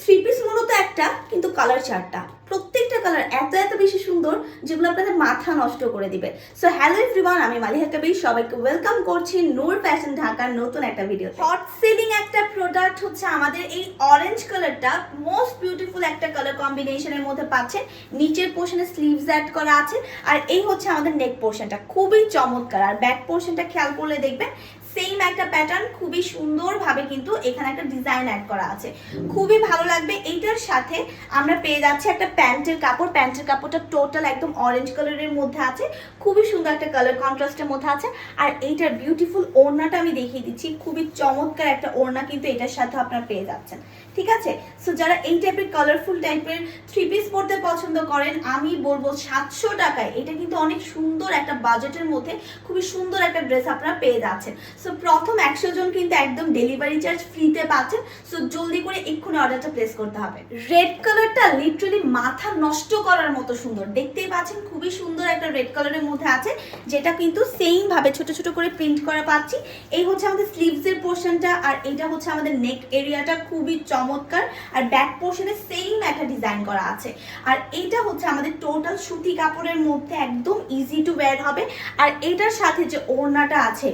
Three piece মূলত একটা, কিন্তু কালার চারটা। প্রত্যেকটা কালার এত এত বেশি সুন্দর, যেগুলো আপনাদের মাথা নষ্ট করে দিবে। সো হ্যালো এভরিওয়ান আমি মালিহা কবির। সবাইকে ওয়েলকাম করছি নূর ফ্যাশন ঢাকার নতুন একটা ভিডিও হট সেলিং একটা প্রোডাক্ট হচ্ছে আমাদের এই অরেঞ্জ কালারটা মোস্ট বিউটিফুল একটা কালার কম্বিনেশনের মধ্যে পাচ্ছেন নিচের পোর্শনে স্লিভস অ্যাড করা আছে। আর এই হচ্ছে আমাদের নেক পোর্শনটা খুবই চমৎকার। আর ব্যাক পোর্শনটা খেয়াল করলে দেখবেন সেম একটা প্যাটার্ন খুবই সুন্দরভাবে কিন্তু এখানে একটা ডিজাইন অ্যাড করা আছে। খুবই ভালো লাগবে, এইটার সাথে আমরা পেয়ে যাচ্ছি একটা প্যান্টের কাপড়। প্যান্টের কাপড়টা টোটাল একদম অরেঞ্জ কালারের মধ্যে আছে, খুবই সুন্দর একটা কালার কন্ট্রাস্টের মধ্যে আছে। আর এইটার বিউটিফুল ওড়নাটা আমি দেখিয়ে দিচ্ছি, খুবই চমৎকার একটা ওড়না কিন্তু এটার সাথে আপনারা পেয়ে যাচ্ছেন। ঠিক আছে? সো যারা এই টাইপের কালারফুল টাইপের থ্রি পিস পরতে পছন্দ করেন, আমি বলব সাতশো টাকায় এটা কিন্তু অনেক সুন্দর একটা বাজেটের মধ্যে খুবই সুন্দর একটা ড্রেস আপনারা পেয়ে যাচ্ছেন। সো প্রথম একশো জন কিন্তু একদম ডেলিভারি চার্জ ফ্রিতে পাচ্ছেন। সো জলদি করে এক্ষুনি অর্ডারটা প্লেস করতে হবে। রেড কালারটা লিটারালি মাথা নষ্ট করার মতো সুন্দর। দেখতেই পাচ্ছেন, খুবই সুন্দর একটা রেড কালারের মধ্যে আছে, যেটা কিন্তু সেম ভাবে ছোট ছোট করে প্রিন্ট করা পাচ্ছি। এই হচ্ছে আমাদের স্লিভস এর পোর্শনটা আর এটা হচ্ছে আমাদের নেক এরিয়াটা খুবই চমৎকার। আর ব্যাক পোর্শনে সেম একটা ডিজাইন করা আছে। আর এইটা হচ্ছে আমাদের টোটাল সুতি কাপড়ের মধ্যে একদম ইজি টু ওয়্যার হবে। আর এটার সাথে যে ওড়নাটা আছে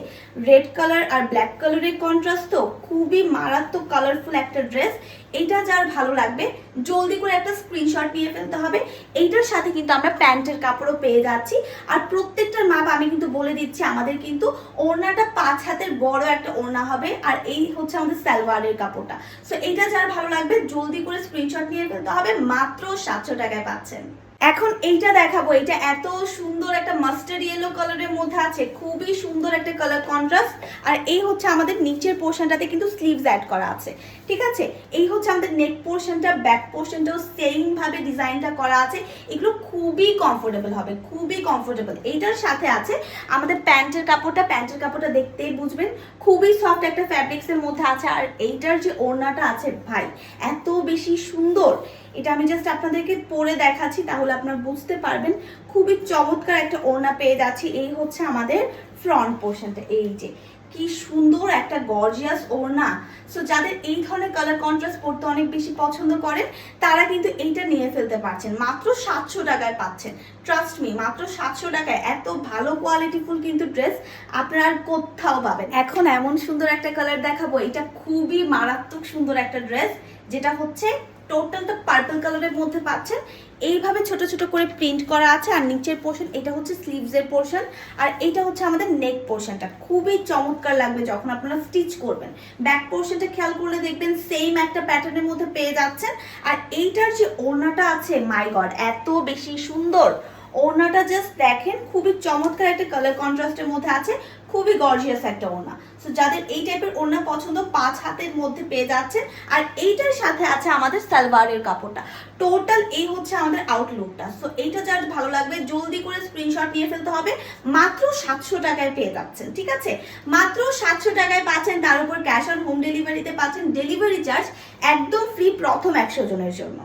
রেড কালার আর ব্ল্যাক কালারের কন্ট্রাস্ট তো খুবই মারাত্মক কালারফুল একটা ড্রেস এটা যার ভালো লাগবে, জলদি করে একটা স্ক্রিনশট নিয়ে ফেলতে হবে। এইটার সাথে কিন্তু আমরা প্যান্টের কাপড়ও পেয়ে যাচ্ছি। আর প্রত্যেকটার মাপ আমি কিন্তু বলে দিচ্ছি, আমাদের কিন্তু ওড়নাটা পাঁচ হাতের বড় একটা ওড়না হবে, আর এই হচ্ছে আমাদের সালোয়ারের কাপড়টা। সো এটা যার ভালো লাগবে, জলদি করে স্ক্রিনশট নিয়ে ফেলতে হবে, মাত্র সাতশো টাকায় পাচ্ছেন। এখন এইটা দেখাবো এটা এত সুন্দর একটা মাস্টার্ড ইয়েলো কালারের মধ্যে আছে, খুবই সুন্দর একটা কালার কন্ট্রাস্ট আর এই হচ্ছে আমাদের নিচের পোর্শনটাতে কিন্তু স্লিভস অ্যাড করা আছে, ঠিক আছে? এই হচ্ছে আমাদের নেক পোর্শনটা ব্যাক পোর্শনটাও সেম ভাবে ডিজাইনটা করা আছে, এগুলো খুবই কমফোর্টেবল হবে, খুবই কমফোর্টেবল এইটার সাথে আছে আমাদের প্যান্টের কাপড়টা প্যান্টের কাপড়টা দেখতেই বুঝবেন, খুবই সফট একটা ফ্যাব্রিক্স এর মধ্যে আছে, আর এইটার যে ওড়নাটা আছে, ভাই, এত বেশি সুন্দর এটা আমি জাস্ট আপনাদেরকে পরে দেখাচ্ছি, তাহলে আপনারা বুঝতে পারবেন। খুবই চমৎকার একটা ওড়না পেয়ে যাচ্ছি। এই হচ্ছে আমাদের ফ্রন্ট পোর্শনটা এই যে, কি সুন্দর একটা গর্জিয়াস ওড়না। সো যাদের এই ধরনের কালার কন্ট্রাস্ট পরতে অনেক বেশি পছন্দ করেন তারা কিন্তু এইটা নিয়ে ফেলতে পারছেন। মাত্র সাতশো টাকায় পাচ্ছেন। ট্রাস্ট মি মাত্র সাতশো টাকায় এত ভালো কোয়ালিটিফুল কিন্তু ড্রেস আপনারা কোথাও পাবেন। এখন এমন সুন্দর একটা কালার দেখাবো। এটা খুবই মারাত্মক সুন্দর একটা ড্রেস যেটা হচ্ছে টোটালটা পার্পল কালারের মধ্যে পাচ্ছেন। এইভাবে ছোট ছোট করে প্রিন্ট করা আছে, আর নিচের পোর্শন এটা হচ্ছে স্লিভসের পোর্শন আর এটা হচ্ছে আমাদের নেক পোর্শনটা খুবই চমৎকার লাগবে যখন আপনারা স্টিচ করবেন। ব্যাক পোর্শনটা খেয়াল করলে দেখবেন সেম একটা প্যাটার্নের মধ্যে পেয়ে যাচ্ছেন। আর এইটার যে ওড়নাটা আছে মাই গড এত বেশি সুন্দর! ওড়নাটা জাস্ট দেখেন, খুবই চমৎকার একটা কালার কন্ট্রাস্টের মধ্যে আছে, খুবই গর্জিয়াস একটা ওড়না। সো যাদের এই টাইপের ওড়না পছন্দ, পাঁচ হাতের মধ্যে পেয়ে যাচ্ছেন। আর এইটার সাথে আছে আমাদের সালোয়ারের কাপড়টা। টোটাল এই হচ্ছে আমাদের আউটলুকটা সো এইটা যার ভালো লাগবে, জলদি করে স্ক্রিনশট নিয়ে ফেলতে হবে। মাত্র সাতশো টাকায় পেয়ে যাচ্ছেন, ঠিক আছে? মাত্র সাতশো টাকায় পাচ্ছেন, তার উপর ক্যাশ অন হোম ডেলিভারিতে পাচ্ছেন ডেলিভারি চার্জ একদম ফ্রি প্রথম একশো জনের জন্য।